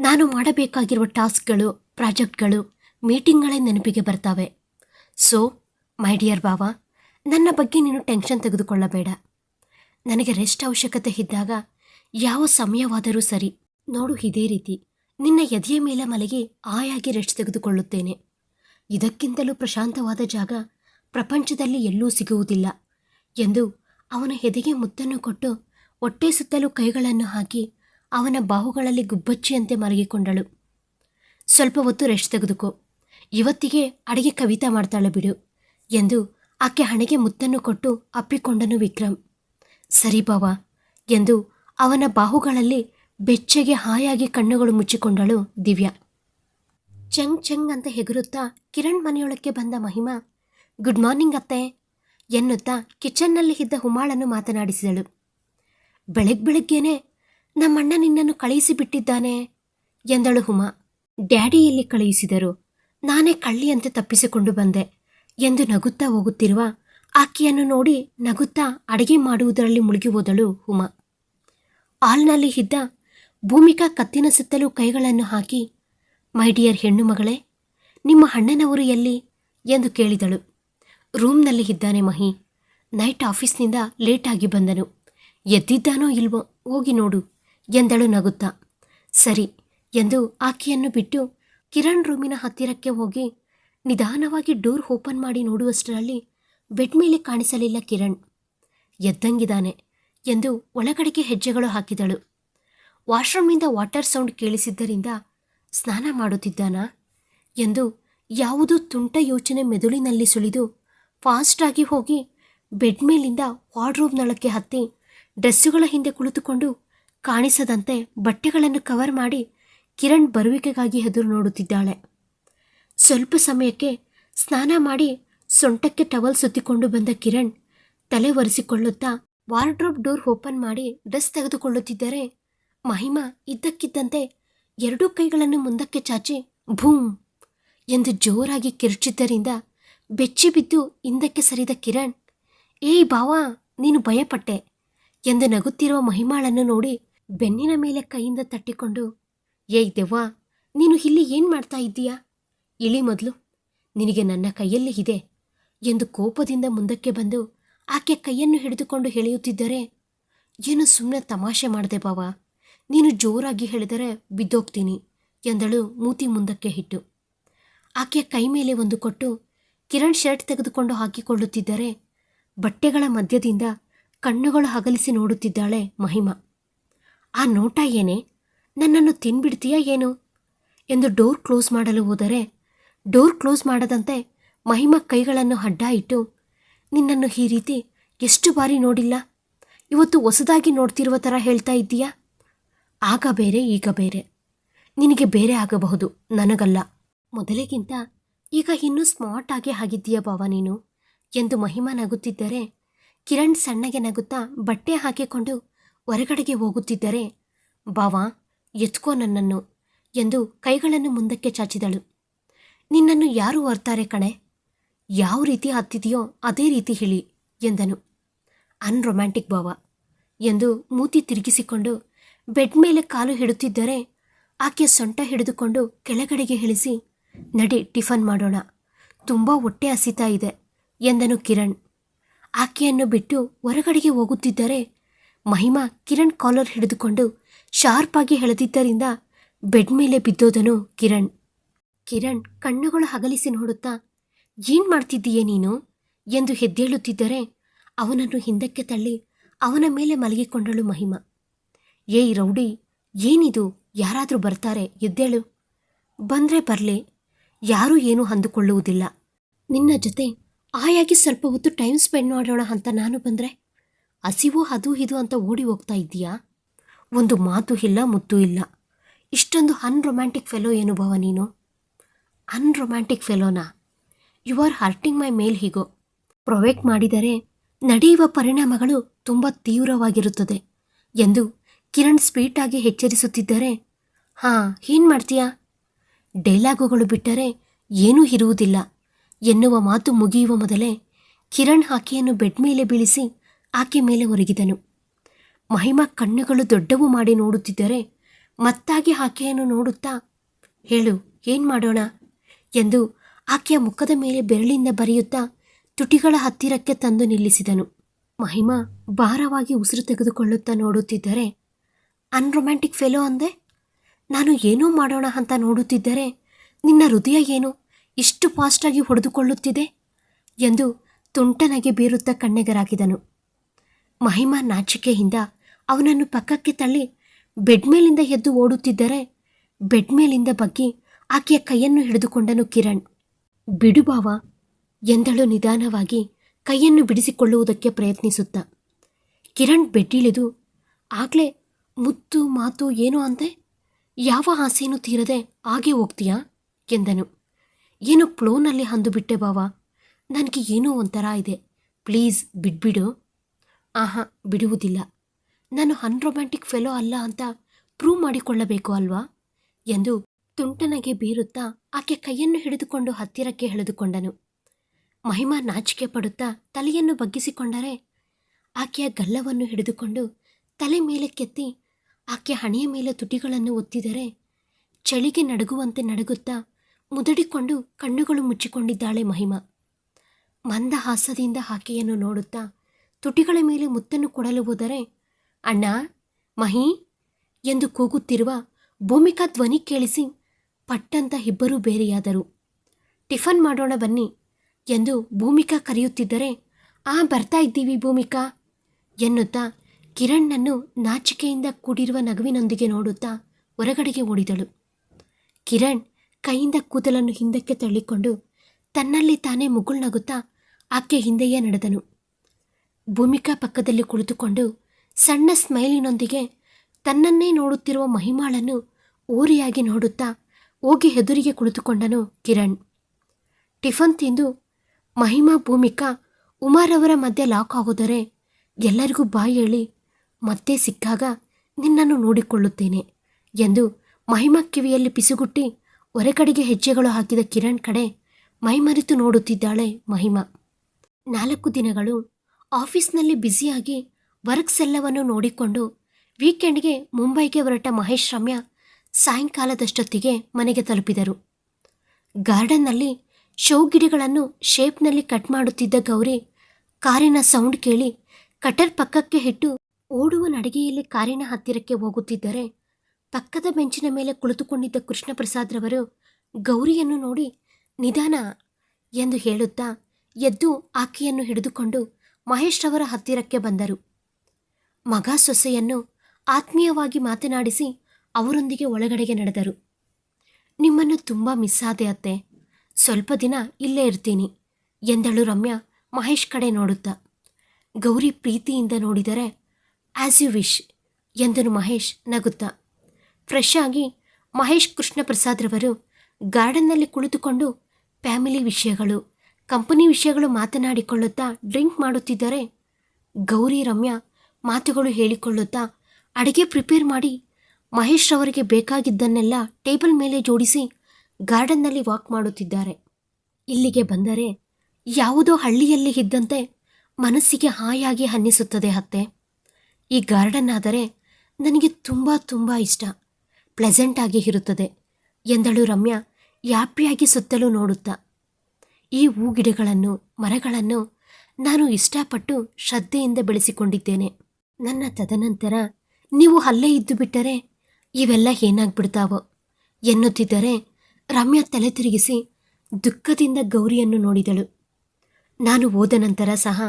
ನಾನು ಮಾಡಬೇಕಾಗಿರುವ ಟಾಸ್ಕ್ಗಳು, ಪ್ರಾಜೆಕ್ಟ್ಗಳು, ಮೀಟಿಂಗ್ಗಳೇ ನೆನಪಿಗೆ ಬರ್ತಾವೆ. ಸೊ, ಮೈ ಡಿಯರ್ ಬಾವ ನನ್ನ ಬಗ್ಗೆ ನೀನು ಟೆನ್ಷನ್ ತೆಗೆದುಕೊಳ್ಳಬೇಡ. ನನಗೆ ರೆಸ್ಟ್ ಅವಶ್ಯಕತೆ ಇದ್ದಾಗ ಯಾವ ಸಮಯವಾದರೂ ಸರಿ, ನೋಡು ಇದೇ ರೀತಿ, ನಿನ್ನ ಎದೆಯ ಮೇಲೆ ಮಲಗಿ ಆಯಾಗಿ ರೆಸ್ಟ್ ತೆಗೆದುಕೊಳ್ಳುತ್ತೇನೆ. ಇದಕ್ಕಿಂತಲೂ ಪ್ರಶಾಂತವಾದ ಜಾಗ ಪ್ರಪಂಚದಲ್ಲಿ ಎಲ್ಲೂ ಸಿಗುವುದಿಲ್ಲ ಎಂದು ಅವನ ಎದೆಗೆ ಮುತ್ತನ್ನು ಕೊಟ್ಟು ಹೊಟ್ಟೆ ಸುತ್ತಲೂ ಕೈಗಳನ್ನು ಹಾಕಿ ಅವನ ಬಾಹುಗಳಲ್ಲಿ ಗುಬ್ಬಚ್ಚಿಯಂತೆ ಮರಗಿಕೊಂಡಳು ಸ್ವಲ್ಪ ಹೊತ್ತು ರೆಸ್ಟ್ ತೆಗೆದುಕೋ. ಇವತ್ತಿಗೆ ಅಡಿಗೆ ಕವಿತಾ ಮಾಡ್ತಾಳೆ ಬಿಡು ಎಂದು ಆಕೆ ಹಣೆಗೆ ಮುತ್ತನ್ನು ಕೊಟ್ಟು ಅಪ್ಪಿಕೊಂಡನು ವಿಕ್ರಮ್ ಸರಿ ಬಾವ ಎಂದು ಅವನ ಬಾಹುಗಳಲ್ಲಿ ಬೆಚ್ಚಗೆ ಹಾಯಾಗಿ ಕಣ್ಣುಗಳು ಮುಚ್ಚಿಕೊಂಡಳು ದಿವ್ಯಾ. ಚೆಂಗ್ ಚೆಂಗ್ ಅಂತ ಹೆಗುರುತ್ತಾ ಕಿರಣ್ ಮನೆಯೊಳಕ್ಕೆ ಬಂದ ಮಹಿಮಾ ಗುಡ್ ಮಾರ್ನಿಂಗ್ ಅತ್ತೆ ಎನ್ನುತ್ತಾ ಕಿಚನ್ನಲ್ಲಿ ಇದ್ದ ಹುಮಾಳನ್ನು ಮಾತನಾಡಿಸಿದಳು. ಬೆಳಗ್ಗೆ ಬೆಳಗ್ಗೆನೆ ನಮ್ಮಣ್ಣ ನಿನ್ನನ್ನು ಕಳುಹಿಸಿ ಬಿಟ್ಟಿದ್ದಾನೆ ಎಂದಳು ಹುಮಾ. ಡ್ಯಾಡಿ ಎಲ್ಲಿ ಕಳುಹಿಸಿದರು. ನಾನೇ ಕಳ್ಳಿಯಂತೆ ತಪ್ಪಿಸಿಕೊಂಡು ಬಂದೆ ಎಂದು ನಗುತ್ತಾ ಹೋಗುತ್ತಿರುವ ಆಕೆಯನ್ನು ನೋಡಿ ನಗುತ್ತಾ ಅಡಿಗೆ ಮಾಡುವುದರಲ್ಲಿ ಮುಳುಗಿ ಹೋದಳು ಹುಮಾ. ಹಾಲ್ನಲ್ಲಿ ಇದ್ದ ಭೂಮಿಕಾ ಕತ್ತಿನ ಸುತ್ತಲೂ ಕೈಗಳನ್ನು ಹಾಕಿ, ಮೈ ಡಿಯರ್ ಹೆಣ್ಣು ಮಗಳೇ, ನಿಮ್ಮ ಅಣ್ಣನವರು ಎಲ್ಲಿ? ಎಂದು ಕೇಳಿದಳು. ರೂಮ್ನಲ್ಲಿ ಇದ್ದಾನೆ ಮಹಿ. ನೈಟ್ ಆಫೀಸ್ನಿಂದ ಲೇಟಾಗಿ ಬಂದನು. ಎದ್ದಿದ್ದಾನೋ ಇಲ್ವೋ, ಹೋಗಿ ನೋಡು, ಎಂದಳು ನಗುತ್ತಾ. ಸರಿ ಎಂದು ಆಕೆಯನ್ನು ಬಿಟ್ಟು ಕಿರಣ್ ರೂಮಿನ ಹತ್ತಿರಕ್ಕೆ ಹೋಗಿ ನಿಧಾನವಾಗಿ ಡೋರ್ ಓಪನ್ ಮಾಡಿ ನೋಡುವಷ್ಟರಲ್ಲಿ ಬೆಡ್ ಮೇಲೆ ಕಾಣಿಸಲಿಲ್ಲ ಕಿರಣ್. ಎದ್ದಂಗಿದ್ದಾನೆ ಎಂದು ಒಳಗಡೆಗೆ ಹೆಜ್ಜೆಗಳು ಹಾಕಿದಳು. ವಾಶ್ರೂಮಿಂದ ವಾಟರ್ ಸೌಂಡ್ ಕೇಳಿಸಿದ್ದರಿಂದ ಸ್ನಾನ ಮಾಡುತ್ತಿದ್ದಾನಾ ಎಂದು ಯಾವುದೋ ತುಂಟ ಯೋಚನೆ ಮೆದುಳಿನಲ್ಲಿ ಸುಳಿದು ಫಾಸ್ಟಾಗಿ ಹೋಗಿ ಬೆಡ್ ಮೇಲಿಂದ ವಾರ್ಡ್ರೋಬ್ನೊಳಕ್ಕೆ ಹತ್ತಿ ಡ್ರೆಸ್ಸುಗಳ ಹಿಂದೆ ಕುಳಿತುಕೊಂಡು ಕಾಣಿಸದಂತೆ ಬಟ್ಟೆಗಳನ್ನು ಕವರ್ ಮಾಡಿ ಕಿರಣ್ ಬರುವಿಕೆಗಾಗಿ ಎದುರು ನೋಡುತ್ತಿದ್ದಾಳೆ. ಸ್ವಲ್ಪ ಸಮಯಕ್ಕೆ ಸ್ನಾನ ಮಾಡಿ ಸೊಂಟಕ್ಕೆ ಟವಲ್ ಸುತ್ತಿಕೊಂಡು ಬಂದ ಕಿರಣ್ ತಲೆ ಒರೆಸಿಕೊಳ್ಳುತ್ತಾ ವಾರ್ಡ್ರೋಬ್ ಡೋರ್ ಓಪನ್ ಮಾಡಿ ಡ್ರೆಸ್ ತೆಗೆದುಕೊಳ್ಳುತ್ತಿದ್ದರೆ ಮಹಿಮಾ ಇದ್ದಕ್ಕಿದ್ದಂತೆ ಎರಡೂ ಕೈಗಳನ್ನು ಮುಂದಕ್ಕೆ ಚಾಚಿ ಭೂಮ್ ಎಂದು ಜೋರಾಗಿ ಕಿರುಚಿದ್ದರಿಂದ ಬೆಚ್ಚಿ ಬಿದ್ದು ಹಿಂದಕ್ಕೆ ಸರಿದ ಕಿರಣ್, ಏಯ್ ಬಾವಾ, ನೀನು ಭಯಪಟ್ಟೆ ಎಂದು ನಗುತ್ತಿರುವ ಮಹಿಮಾಳನ್ನು ನೋಡಿ ಬೆನ್ನಿನ ಮೇಲೆ ಕೈಯಿಂದ ತಟ್ಟಿಕೊಂಡು, ಏಯ್ ದೆವ್ವ, ನೀನು ಇಲ್ಲಿ ಏನು ಮಾಡ್ತಾ ಇದ್ದೀಯಾ? ಇಳಿ ಮೊದಲು, ನಿನಗೆ ನನ್ನ ಕೈಯಲ್ಲಿ ಇದೆ ಎಂದು ಕೋಪದಿಂದ ಮುಂದಕ್ಕೆ ಬಂದು ಆಕೆ ಕೈಯನ್ನು ಹಿಡಿದುಕೊಂಡು ಎಳೆಯುತ್ತಿದ್ದರೆ, ಏನು ಸುಮ್ಮನೆ ತಮಾಷೆ ಮಾಡಿದೆ ಬಾವ, ನೀನು ಜೋರಾಗಿ ಹೇಳಿದರೆ ಬಿದ್ದೋಗ್ತೀನಿ ಎಂದಳು ಮೂತಿ ಮುಂದಕ್ಕೆ ಇಟ್ಟು. ಆಕೆಯ ಕೈ ಮೇಲೆ ಒಂದು ಕೊಟ್ಟು ಕಿರಣ್ ಶರ್ಟ್ ತೆಗೆದುಕೊಂಡು ಹಾಕಿಕೊಳ್ಳುತ್ತಿದ್ದರೆ ಬಟ್ಟೆಗಳ ಮಧ್ಯದಿಂದ ಕಣ್ಣುಗಳು ಹಗಲಿಸಿ ನೋಡುತ್ತಿದ್ದಾಳೆ ಮಹಿಮ. ಆ ನೋಟ ಏನೇ? ನನ್ನನ್ನು ತಿನ್ಬಿಡ್ತೀಯಾ ಏನು? ಎಂದು ಡೋರ್ ಕ್ಲೋಸ್ ಮಾಡಲು ಹೋದರೆ ಡೋರ್ ಕ್ಲೋಸ್ ಮಾಡದಂತೆ ಮಹಿಮ ಕೈಗಳನ್ನು ಅಡ್ಡ ಇಟ್ಟು ನಿನ್ನನ್ನು ಈ ರೀತಿ ಎಷ್ಟು ಬಾರಿ ನೋಡಿಲ್ಲ? ಇವತ್ತು ಹೊಸದಾಗಿ ನೋಡ್ತಿರುವ ಥರ ಹೇಳ್ತಾ ಇದ್ದೀಯಾ? ಆಗ ಬೇರೆ, ಈಗ ಬೇರೆ. ನಿನಗೆ ಬೇರೆ ಆಗಬಹುದು, ನನಗಲ್ಲ. ಮೊದಲಿಗಿಂತ ಈಗ ಇನ್ನೂ ಸ್ಮಾರ್ಟ್ ಆಗಿ ಆಗಿದ್ದೀಯ ಬಾವ ನೀನು? ಎಂದು ಮಹಿಮಾ ನಗುತ್ತಿದ್ದರೆ, ಕಿರಣ್ ಸಣ್ಣಗೆ ನಗುತ್ತಾ ಬಟ್ಟೆ ಹಾಕಿಕೊಂಡು ಹೊರಗಡೆಗೆ ಹೋಗುತ್ತಿದ್ದರೆ ಬಾವಾ ಎತ್ಕೋ ನನ್ನನ್ನು ಎಂದು ಕೈಗಳನ್ನು ಮುಂದಕ್ಕೆ ಚಾಚಿದಳು. ನಿನ್ನನ್ನು ಯಾರು ಹೊರ್ತಾರೆ ಕಣೆ? ಯಾವ ರೀತಿ ಹತ್ತಿದೆಯೋ ಅದೇ ರೀತಿ ಹೇಳಿ ಎಂದನು. ಅನ್ರೊಮ್ಯಾಂಟಿಕ್ ಭಾವ ಎಂದು ಮೂತಿ ತಿರುಗಿಸಿಕೊಂಡು ಬೆಡ್ ಮೇಲೆ ಕಾಲು ಹಿಡುತ್ತಿದ್ದರೆ, ಆಕೆ ಸೊಂಟ ಹಿಡಿದುಕೊಂಡು ಕೆಳಗಡೆಗೆ ಇಳಿಸಿ ನಡಿ ಟಿಫನ್ ಮಾಡೋಣ. ತುಂಬ ಹೊಟ್ಟೆ ಹಸಿತಾ ಇದೆ ಎಂದನು ಕಿರಣ್. ಆಕೆಯನ್ನು ಬಿಟ್ಟು ಹೊರಗಡೆಗೆ ಹೋಗುತ್ತಿದ್ದರೆ ಮಹಿಮಾ ಕಿರಣ್ ಕಾಲರ್ ಹಿಡಿದುಕೊಂಡು ಶಾರ್ಪಾಗಿ ಎಳೆದಿದ್ದರಿಂದ ಬೆಡ್ ಮೇಲೆ ಬಿದ್ದೋದನು ಕಿರಣ್. ಕಿರಣ್ ಕಣ್ಣುಗಳು ಹಗಲಿಸಿ ನೋಡುತ್ತಾ, ಏನ್ ಮಾಡ್ತಿದ್ದೀಯೇ ನೀನು? ಎಂದು ಹೆದ್ದೇಳುತ್ತಿದ್ದರೆ ಅವನನ್ನು ಹಿಂದಕ್ಕೆ ತಳ್ಳಿ ಅವನ ಮೇಲೆ ಮಲಗಿಕೊಂಡಳು ಮಹಿಮಾ. ಏಯ್ ರೌಡಿ, ಏನಿದು? ಯಾರಾದರೂ ಬರ್ತಾರೆ, ಎದ್ದೇಳು. ಬಂದ್ರೆ ಬರ್ಲಿ. ಯಾರೂ ಏನೂ ಅಂದುಕೊಳ್ಳುವುದಿಲ್ಲ. ನಿನ್ನ ಜೊತೆ ಆಯಾಗಿ ಸ್ವಲ್ಪ ಹೊತ್ತು ಟೈಮ್ ಸ್ಪೆಂಡ್ ಮಾಡೋಣ ಅಂತ ನಾನು ಬಂದರೆ ಹಸಿವು ಅದು ಇದು ಅಂತ ಓಡಿ ಹೋಗ್ತಾ ಇದ್ದೀಯಾ? ಒಂದು ಮಾತು ಇಲ್ಲ ಮುತ್ತು ಇಲ್ಲ. ಇಷ್ಟೊಂದು ಅನ್ರೊಮ್ಯಾಂಟಿಕ್ ಫೆಲೋ ಏನು ಭಾವ ನೀನು? ಅನ್ರೊಮ್ಯಾಂಟಿಕ್ ಫೆಲೋನಾ? ಯು ಆರ್ ಹರ್ಟಿಂಗ್ ಮೈ ಮೇಲ್ ಹೀಗೋ. ಪ್ರೊವೆಕ್ಟ್ ಮಾಡಿದರೆ ನಡೆಯುವ ಪರಿಣಾಮಗಳು ತುಂಬ ತೀವ್ರವಾಗಿರುತ್ತದೆ. ಎಂದು ಕಿರಣ್ ಸ್ವೀಟಾಗಿ ಎಚ್ಚರಿಸುತ್ತಿದ್ದರೆ, ಹಾಂ, ಏನು ಮಾಡ್ತೀಯಾ? ಡೈಲಾಗುಗಳು ಬಿಟ್ಟರೆ ಏನೂ ಇರುವುದಿಲ್ಲ. ಎನ್ನುವ ಮಾತು ಮುಗಿಯುವ ಮೊದಲೇ ಕಿರಣ್ ಆಕೆಯನ್ನು ಬೆಡ್ ಮೇಲೆ ಬೀಳಿಸಿ ಆಕೆ ಮೇಲೆ ಒರಗಿದನು. ಮಹಿಮಾ ಕಣ್ಣುಗಳು ದೊಡ್ಡವು ಮಾಡಿ ನೋಡುತ್ತಿದ್ದರೆ ಮತ್ತಾಗಿ ಆಕೆಯನ್ನು ನೋಡುತ್ತಾ, ಹೇಳು, ಏನು ಮಾಡೋಣ? ಎಂದು ಆಕೆಯ ಮುಖದ ಮೇಲೆ ಬೆರಳಿಂದ ಬರೆಯುತ್ತಾ ತುಟಿಗಳ ಹತ್ತಿರಕ್ಕೆ ತಂದು ನಿಲ್ಲಿಸಿದನು. ಮಹಿಮಾ ಭಾರವಾಗಿ ಉಸಿರು ತೆಗೆದುಕೊಳ್ಳುತ್ತಾ ನೋಡುತ್ತಿದ್ದರೆ, ಅನ್ರೊಮ್ಯಾಂಟಿಕ್ ಫೆಲೋ ಅಂದೆ? ನಾನು ಏನೋ ಮಾಡೋಣ ಅಂತ ನೋಡುತ್ತಿದ್ದರೆ ನಿನ್ನ ಹೃದಯ ಏನು? ಇಷ್ಟು ಫಾಸ್ಟಾಗಿ ಹೊಡೆದುಕೊಳ್ಳುತ್ತಿದೆ? ಎಂದು ತುಂಟನಗೆ ಬೀರುತ್ತ ಕಣ್ಣೆಗರಾಗಿದನು. ಮಹಿಮಾ ನಾಚಿಕೆಯಿಂದ ಅವನನ್ನು ಪಕ್ಕಕ್ಕೆ ತಳ್ಳಿ ಬೆಡ್ ಮೇಲಿಂದ ಎದ್ದು ಓಡುತ್ತಿದ್ದರೆ ಬೆಡ್ ಮೇಲಿಂದ ಬಗ್ಗಿ ಆಕೆಯ ಕೈಯನ್ನು ಹಿಡಿದುಕೊಂಡನು ಕಿರಣ್. ಬಿಡುಬಾವ ಎಂದಳು ನಿಧಾನವಾಗಿ ಕೈಯನ್ನು ಬಿಡಿಸಿಕೊಳ್ಳುವುದಕ್ಕೆ ಪ್ರಯತ್ನಿಸುತ್ತಾ. ಕಿರಣ್ ಬೆಡ್ಡಿಳಿದು, ಆಗ್ಲೇ ಮುತ್ತು, ಮಾತು, ಏನು ಅಂದೆ? ಯಾವ ಆಸೆಯೂ ತೀರದೆ ಹಾಗೆ ಹೋಗ್ತೀಯಾ? ಎಂದನು. ಏನು ಪ್ಲೋನಲ್ಲಿ ಹಂದು ಬಿಟ್ಟೆ ಬಾವ. ನನಗೆ ಏನೋ ಒಂಥರ ಇದೆ. ಪ್ಲೀಸ್ ಬಿಡ್ಬಿಡು. ಆಹಾ, ಬಿಡುವುದಿಲ್ಲ. ನಾನು ಅನ್ರೊಮ್ಯಾಂಟಿಕ್ ಫೆಲೋ ಅಲ್ಲ ಅಂತ ಪ್ರೂವ್ ಮಾಡಿಕೊಳ್ಳಬೇಕು ಅಲ್ವಾ? ಎಂದು ತುಂಟನಗೆ ಬೀರುತ್ತಾ ಆಕೆ ಕೈಯನ್ನು ಹಿಡಿದುಕೊಂಡು ಹತ್ತಿರಕ್ಕೆ ಎಳೆದುಕೊಂಡನು. ಮಹಿಮಾ ನಾಚಿಕೆ ಪಡುತ್ತಾ ತಲೆಯನ್ನು ಬಗ್ಗಿಸಿಕೊಂಡರೆ ಆಕೆಯ ಗಲ್ಲವನ್ನು ಹಿಡಿದುಕೊಂಡು ತಲೆ ಮೇಲೆ ಕೆತ್ತಿ ಆಕೆ ಹಣೆಯ ಮೇಲೆ ತುಟಿಗಳನ್ನು ಒತ್ತಿದರೆ ಚಳಿಗೆ ನಡುಗುವಂತೆ ನಡುಗುತ್ತಾ ಮುದಡಿಕೊಂಡು ಕಣ್ಣುಗಳು ಮುಚ್ಚಿಕೊಂಡಿದ್ದಾಳೆ ಮಹಿಮಾ. ಮಂದಹಾಸದಿಂದ ಆಕೆಯನ್ನು ನೋಡುತ್ತಾ ತುಟಿಗಳ ಮೇಲೆ ಮುತ್ತನ್ನು ಕೊಡಲು ಹೋದರೆ, ಅಣ್ಣ, ಮಹಿ, ಎಂದು ಕೂಗುತ್ತಿರುವ ಭೂಮಿಕಾ ಧ್ವನಿ ಕೇಳಿಸಿ ಪಟ್ಟಂತ ಇಬ್ಬರೂ ಬೇರೆಯಾದರು. ಟಿಫನ್ ಮಾಡೋಣ ಬನ್ನಿ ಎಂದು ಭೂಮಿಕಾ ಕರೆಯುತ್ತಿದ್ದರೆ, ಆ, ಬರ್ತಾ ಇದ್ದೀವಿ ಭೂಮಿಕಾ ಎನ್ನುತ್ತಾ ಕಿರಣ್ಣನ್ನು ನಾಚಿಕೆಯಿಂದ ಕೂಡಿರುವ ನಗುವಿನೊಂದಿಗೆ ನೋಡುತ್ತಾ ಹೊರಗಡೆಗೆ ಓಡಿದಳು. ಕಿರಣ್ ಕೈಯಿಂದ ಕೂದಲನ್ನು ಹಿಂದಕ್ಕೆ ತಳ್ಳಿಕೊಂಡು ತನ್ನಲ್ಲಿ ತಾನೇ ಮುಗುಳ್ನಗುತ್ತಾ ಆಕೆ ಹಿಂದೆಯೇ ನಡೆದನು. ಭೂಮಿಕಾ ಪಕ್ಕದಲ್ಲಿ ಕುಳಿತುಕೊಂಡು ಸಣ್ಣ ಸ್ಮೈಲಿನೊಂದಿಗೆ ತನ್ನನ್ನೇ ನೋಡುತ್ತಿರುವ ಮಹಿಮಾಳನ್ನು ಓರಿಯಾಗಿ ನೋಡುತ್ತಾ ಹೋಗಿ ಹೆದುರಿಗೆ ಕುಳಿತುಕೊಂಡನು ಕಿರಣ್. ಟಿಫನ್ ತಿಂದು ಮಹಿಮಾ ಭೂಮಿಕಾ ಉಮಾರವರ ಮಧ್ಯೆ ಲಾಕ್ ಆಗೋದರೆ ಎಲ್ಲರಿಗೂ ಬಾಯಿ ಹೇಳಿ ಮತ್ತೆ ಸಿಕ್ಕಾಗ ನಿನ್ನನ್ನು ನೋಡಿಕೊಳ್ಳುತ್ತೇನೆ ಎಂದು ಮಹಿಮಾ ಕಿವಿಯಲ್ಲಿ ಪಿಸುಗುಟ್ಟಿ ಹೊರಗಡೆಗೆ ಹೆಜ್ಜೆಗಳು ಹಾಕಿದ ಕಿರಣ್ ಕಡೆ ಮೈಮರೆತು ನೋಡುತ್ತಿದ್ದಾಳೆ ಮಹಿಮಾ. ನಾಲ್ಕು ದಿನಗಳು ಆಫೀಸ್ನಲ್ಲಿ ಬ್ಯುಸಿಯಾಗಿ ವರ್ಕ್ಸ್ ಎಲ್ಲವನ್ನು ನೋಡಿಕೊಂಡು ವೀಕೆಂಡ್ಗೆ ಮುಂಬೈಗೆ ಹೊರಟ ಮಹೇಶ್ ರಮ್ಯ ಸಾಯಂಕಾಲದಷ್ಟೊತ್ತಿಗೆ ಮನೆಗೆ ತಲುಪಿದರು. ಗಾರ್ಡನ್ನಲ್ಲಿ ಶೋ ಗಿಡಗಳನ್ನು ಶೇಪ್ನಲ್ಲಿ ಕಟ್ ಮಾಡುತ್ತಿದ್ದ ಗೌರಿ ಕಾರಿನ ಸೌಂಡ್ ಕೇಳಿ ಕಟರ್ ಪಕ್ಕಕ್ಕೆ ಇಟ್ಟು ಓಡುವ ನಡಿಗೆಯಲ್ಲಿ ಕಾರಿನ ಹತ್ತಿರಕ್ಕೆ ಹೋಗುತ್ತಿದ್ದರೆ ಪಕ್ಕದ ಬೆಂಚಿನ ಮೇಲೆ ಕುಳಿತುಕೊಂಡಿದ್ದ ಕೃಷ್ಣಪ್ರಸಾದ್ರವರು ಗೌರಿಯನ್ನು ನೋಡಿ, ನಿಧಾನ ಎಂದು ಹೇಳುತ್ತಾ ಎದ್ದು ಆಕೆಯನ್ನು ಹಿಡಿದುಕೊಂಡು ಮಹೇಶ್ ರವರ ಹತ್ತಿರಕ್ಕೆ ಬಂದರು. ಮಗ ಸೊಸೆಯನ್ನು ಆತ್ಮೀಯವಾಗಿ ಮಾತನಾಡಿಸಿ ಅವರೊಂದಿಗೆ ಒಳಗಡೆಗೆ ನಡೆದರು. ನಿಮ್ಮನ್ನು ತುಂಬ ಮಿಸ್ ಆದೆ ಅತ್ತೆ. ಸ್ವಲ್ಪ ದಿನ ಇಲ್ಲೇ ಇರ್ತೀನಿ ಎಂದಳು ರಮ್ಯಾ ಮಹೇಶ್ ಕಡೆ ನೋಡುತ್ತಾ. ಗೌರಿ ಪ್ರೀತಿಯಿಂದ ನೋಡಿದರೆ ಆಸ್ ಯು ವಿಶ್ ಎಂದನು ಮಹೇಶ್ ನಗುತ್ತಾ. ಫ್ರೆಶ್ ಆಗಿ ಮಹೇಶ್ ಕೃಷ್ಣ ಪ್ರಸಾದ್ರವರು ಗಾರ್ಡನ್ನಲ್ಲಿ ಕುಳಿತುಕೊಂಡು ಫ್ಯಾಮಿಲಿ ವಿಷಯಗಳು, ಕಂಪನಿ ವಿಷಯಗಳು ಮಾತನಾಡಿಕೊಳ್ಳುತ್ತಾ ಡ್ರಿಂಕ್ ಮಾಡುತ್ತಿದ್ದರೆ ಗೌರಿ, ರಮ್ಯಾ ಮಾತುಗಳು ಹೇಳಿಕೊಳ್ಳುತ್ತಾ ಅಡುಗೆ ಪ್ರಿಪೇರ್ ಮಾಡಿ ಮಹೇಶ್ ಅವರಿಗೆ ಬೇಕಾಗಿದ್ದನ್ನೆಲ್ಲ ಟೇಬಲ್ ಮೇಲೆ ಜೋಡಿಸಿ ಗಾರ್ಡನ್ನಲ್ಲಿ ವಾಕ್ ಮಾಡುತ್ತಿದ್ದಾರೆ. ಇಲ್ಲಿಗೆ ಬಂದರೆ ಯಾವುದೋ ಹಳ್ಳಿಯಲ್ಲಿ ಇದ್ದಂತೆ ಮನಸ್ಸಿಗೆ ಹಾಯಾಗಿ ಅನ್ನಿಸುತ್ತದೆ ಅತ್ತೆ. ಈ ಗಾರ್ಡನ್ ಆದರೆ ನನಗೆ ತುಂಬ ತುಂಬ ಇಷ್ಟ. ಪ್ಲೆಸೆಂಟ್ ಆಗಿ ಇರುತ್ತದೆ. ಎಂದಳು ರಮ್ಯಾ ಯಾಪಿಯಾಗಿ ಸುತ್ತಲೂ ನೋಡುತ್ತಾ. ಈ ಹೂಗಿಡಗಳನ್ನು, ಮರಗಳನ್ನು ನಾನು ಇಷ್ಟಪಟ್ಟು ಶ್ರದ್ಧೆಯಿಂದ ಬೆಳೆಸಿಕೊಂಡಿದ್ದೇನೆ. ನನ್ನ ತದನಂತರ ನೀವು ಅಲ್ಲೇ ಇದ್ದು ಬಿಟ್ಟರೆ ಇವೆಲ್ಲ ಏನಾಗ್ಬಿಡ್ತಾವೋ ಎನ್ನುತ್ತಿದ್ದರೆ ರಮ್ಯಾ ತಲೆ ತಿರುಗಿಸಿ ದುಃಖದಿಂದ ಗೌರಿಯನ್ನು ನೋಡಿದಳು. ನಾನು ಹೋದ ನಂತರ ಸಹ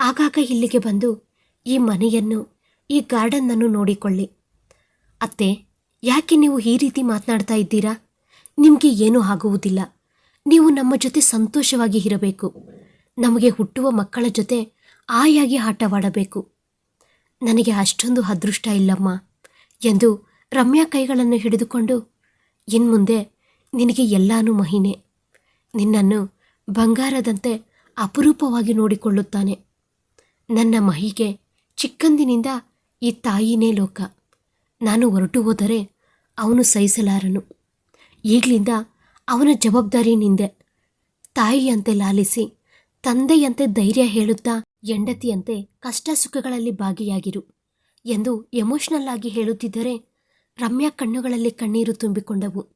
ಆಗಾಗ ಇಲ್ಲಿಗೆ ಬಂದು ಈ ಮನೆಯನ್ನು ಈ ಗಾರ್ಡನ್ನನ್ನು ನೋಡಿಕೊಳ್ಳಿ. ಅತ್ತೆ, ಯಾಕೆ ನೀವು ಈ ರೀತಿ ಮಾತನಾಡ್ತಾ ಇದ್ದೀರಾ? ನಿಮಗೆ ಏನೂ ಆಗುವುದಿಲ್ಲ. ನೀವು ನಮ್ಮ ಜೊತೆ ಸಂತೋಷವಾಗಿ ಇರಬೇಕು. ನಮಗೆ ಹುಟ್ಟುವ ಮಕ್ಕಳ ಜೊತೆ ಆಯಾಗಿ ಆಟವಾಡಬೇಕು. ನನಗೆ ಅಷ್ಟೊಂದು ಅದೃಷ್ಟ ಇಲ್ಲಮ್ಮ ಎಂದು ರಮ್ಯಾ ಕೈಗಳನ್ನು ಹಿಡಿದುಕೊಂಡು, ಇನ್ಮುಂದೆ ನಿನಗೆ ಎಲ್ಲಾನು ಮಹಿನೆ ನಿನ್ನನ್ನು ಬಂಗಾರದಂತೆ ಅಪರೂಪವಾಗಿ ನೋಡಿಕೊಳ್ಳುತ್ತಾನೆ. ನನ್ನ ಮಹಿಗೆ ಚಿಕ್ಕಂದಿನಿಂದ ಈ ತಾಯಿನೇ ಲೋಕ. ನಾನು ಹೊರಟು ಹೋದರೆ ಅವನು ಸಹಿಸಲಾರನು. ಈಗಲಿಂದ ಅವನ ಜವಾಬ್ದಾರಿ ನಿಂದೆ. ತಾಯಿಯಂತೆ ಲಾಲಿಸಿ, ತಂದೆಯಂತೆ ಧೈರ್ಯ ಹೇಳುತ್ತಾ ಹೆಂಡತಿಯಂತೆ ಕಷ್ಟ ಸುಖಗಳಲ್ಲಿ ಭಾಗಿಯಾಗಿರು ಎಂದು ಎಮೋಷನಲ್ ಆಗಿ ಹೇಳುತ್ತಿದ್ದರೆ ರಮ್ಯಾ ಕಣ್ಣುಗಳಲ್ಲಿ ಕಣ್ಣೀರು ತುಂಬಿಕೊಂಡವು.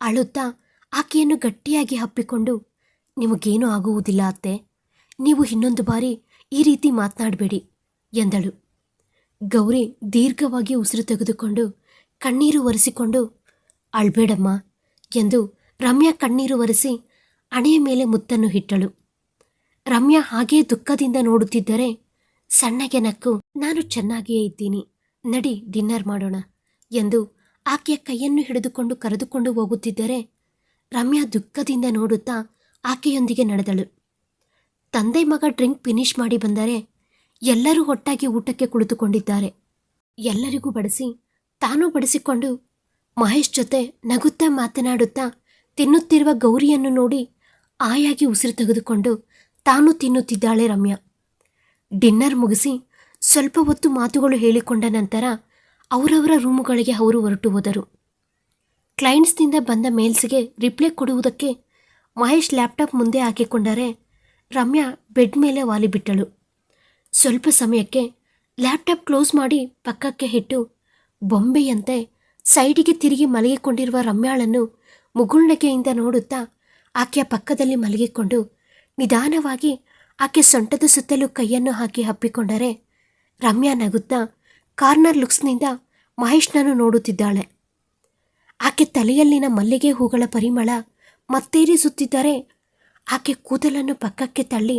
ಅಳುತ್ತಾ ಆಕೆಯನ್ನು ಗಟ್ಟಿಯಾಗಿ ಹಪ್ಪಿಕೊಂಡು ನಿಮಗೇನೂ ಆಗುವುದಿಲ್ಲ ಅತ್ತೆ. ನೀವು ಇನ್ನೊಂದು ಬಾರಿ ಈ ರೀತಿ ಮಾತನಾಡಬೇಡಿ ಎಂದಳು. ಗೌರಿ ದೀರ್ಘವಾಗಿ ಉಸಿರು ತೆಗೆದುಕೊಂಡು ಕಣ್ಣೀರು ಒರೆಸಿಕೊಂಡು, ಅಳ್ಬೇಡಮ್ಮ ಎಂದು ರಮ್ಯಾ ಕಣ್ಣೀರು ಒರೆಸಿ ಹಣೆಯ ಮೇಲೆ ಮುತ್ತನ್ನು ಇಟ್ಟಳು. ರಮ್ಯಾ ಹಾಗೇ ದುಃಖದಿಂದ ನೋಡುತ್ತಿದ್ದರೆ ಸಣ್ಣಗೆ ನಕ್ಕು, ನಾನು ಚೆನ್ನಾಗಿಯೇ ಇದ್ದೀನಿ, ನಡಿ ಡಿನ್ನರ್ ಮಾಡೋಣ ಎಂದು ಆಕೆಯ ಕೈಯನ್ನು ಹಿಡಿದುಕೊಂಡು ಕರೆದುಕೊಂಡು ಹೋಗುತ್ತಿದ್ದರೆ ರಮ್ಯಾ ದುಃಖದಿಂದ ನೋಡುತ್ತಾ ಆಕೆಯೊಂದಿಗೆ ನಡೆದಳು. ತಂದೆ ಮಗ ಡ್ರಿಂಕ್ ಫಿನಿಶ್ ಮಾಡಿ ಬಂದರೆ ಎಲ್ಲರೂ ಒಟ್ಟಾಗಿ ಊಟಕ್ಕೆ ಕುಳಿತುಕೊಂಡಿದ್ದಾರೆ. ಎಲ್ಲರಿಗೂ ಬಡಿಸಿ, ತಾನೂ ಬಡಿಸಿಕೊಂಡು ಮಹೇಶ್ ಜೊತೆ ನಗುತ್ತಾ ಮಾತನಾಡುತ್ತಾ ತಿನ್ನುತ್ತಿರುವ ಗೌರಿಯನ್ನು ನೋಡಿ ಆಯಾಗಿ ಉಸಿರು ತೆಗೆದುಕೊಂಡು ತಾನು ತಿನ್ನುತ್ತಿದ್ದಾಳೆ ರಮ್ಯಾ. ಡಿನ್ನರ್ ಮುಗಿಸಿ ಸ್ವಲ್ಪ ಹೊತ್ತು ಮಾತುಗಳು ಹೇಳಿಕೊಂಡ ನಂತರ ಅವರವರ ರೂಮುಗಳಿಗೆ ಅವರು ಹೊರಟು ಹೋದರು. ಕ್ಲೈಂಟ್ಸ್ನಿಂದ ಬಂದ ಮೇಲ್ಸ್ಗೆ ರಿಪ್ಲೈ ಕೊಡುವುದಕ್ಕೆ ಮಹೇಶ್ ಲ್ಯಾಪ್ಟಾಪ್ ಮುಂದೆ ಹಾಕಿಕೊಂಡರೆ ರಮ್ಯಾ ಬೆಡ್ ಮೇಲೆ ವಾಲಿಬಿಟ್ಟಳು. ಸ್ವಲ್ಪ ಸಮಯಕ್ಕೆ ಲ್ಯಾಪ್ಟಾಪ್ ಕ್ಲೋಸ್ ಮಾಡಿ ಪಕ್ಕಕ್ಕೆ ಇಟ್ಟು ಬೊಂಬೆಯಂತೆ ಸೈಡಿಗೆ ತಿರುಗಿ ಮಲಗಿಕೊಂಡಿರುವ ರಮ್ಯಾಳನ್ನು ಮುಗುಳ್ನಕೆಯಿಂದ ನೋಡುತ್ತಾ ಆಕೆಯ ಪಕ್ಕದಲ್ಲಿ ಮಲಗಿಕೊಂಡು ನಿಧಾನವಾಗಿ ಆಕೆ ಸೊಂಟದ ಸುತ್ತಲೂ ಕೈಯನ್ನು ಹಾಕಿ ಹಪ್ಪಿಕೊಂಡರೆ ರಮ್ಯಾ ನಗುತ್ತಾ ಕಾರ್ನರ್ ಲುಕ್ಸ್ನಿಂದ ಮಹೇಶ್ನನ್ನು ನೋಡುತ್ತಿದ್ದಾಳೆ. ಆಕೆ ತಲೆಯಲ್ಲಿನ ಮಲ್ಲಿಗೆ ಹೂಗಳ ಪರಿಮಳ ಮತ್ತೇರಿಸುತ್ತಿದ್ದರೆ ಆಕೆ ಕೂದಲನ್ನು ಪಕ್ಕಕ್ಕೆ ತಳ್ಳಿ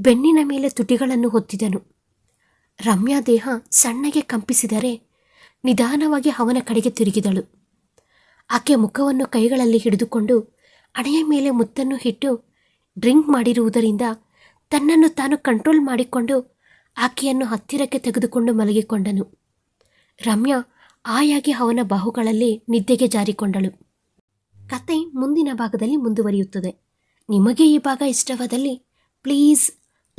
ಬೆನ್ನಿನ ಮೇಲೆ ತುಟಿಗಳನ್ನು ಹೊತ್ತಿದನು. ರಮ್ಯಾ ದೇಹ ಸಣ್ಣಗೆ ಕಂಪಿಸಿದರೆ ನಿಧಾನವಾಗಿ ಅವನ ಕಡೆಗೆ ತಿರುಗಿದಳು. ಆಕೆ ಮುಖವನ್ನು ಕೈಗಳಲ್ಲಿ ಹಿಡಿದುಕೊಂಡು ಹಣೆಯ ಮೇಲೆ ಮುತ್ತನ್ನು ಇಟ್ಟು ಡ್ರಿಂಕ್ ಮಾಡಿರುವುದರಿಂದ ತನ್ನನ್ನು ತಾನು ಕಂಟ್ರೋಲ್ ಮಾಡಿಕೊಂಡು ಆಕೆಯನ್ನು ಹತ್ತಿರಕ್ಕೆ ತೆಗೆದುಕೊಂಡು ಮಲಗಿಕೊಂಡನು. ರಮ್ಯಾ ಆಯಾಗಿ ಅವನ ಬಾಹುಗಳಲ್ಲಿ ನಿದ್ದೆಗೆ ಜಾರಿಕೊಂಡಳು. ಕತೆ ಮುಂದಿನ ಭಾಗದಲ್ಲಿ ಮುಂದುವರಿಯುತ್ತದೆ. ನಿಮಗೆ ಈ ಭಾಗ ಇಷ್ಟವಾದಲ್ಲಿ please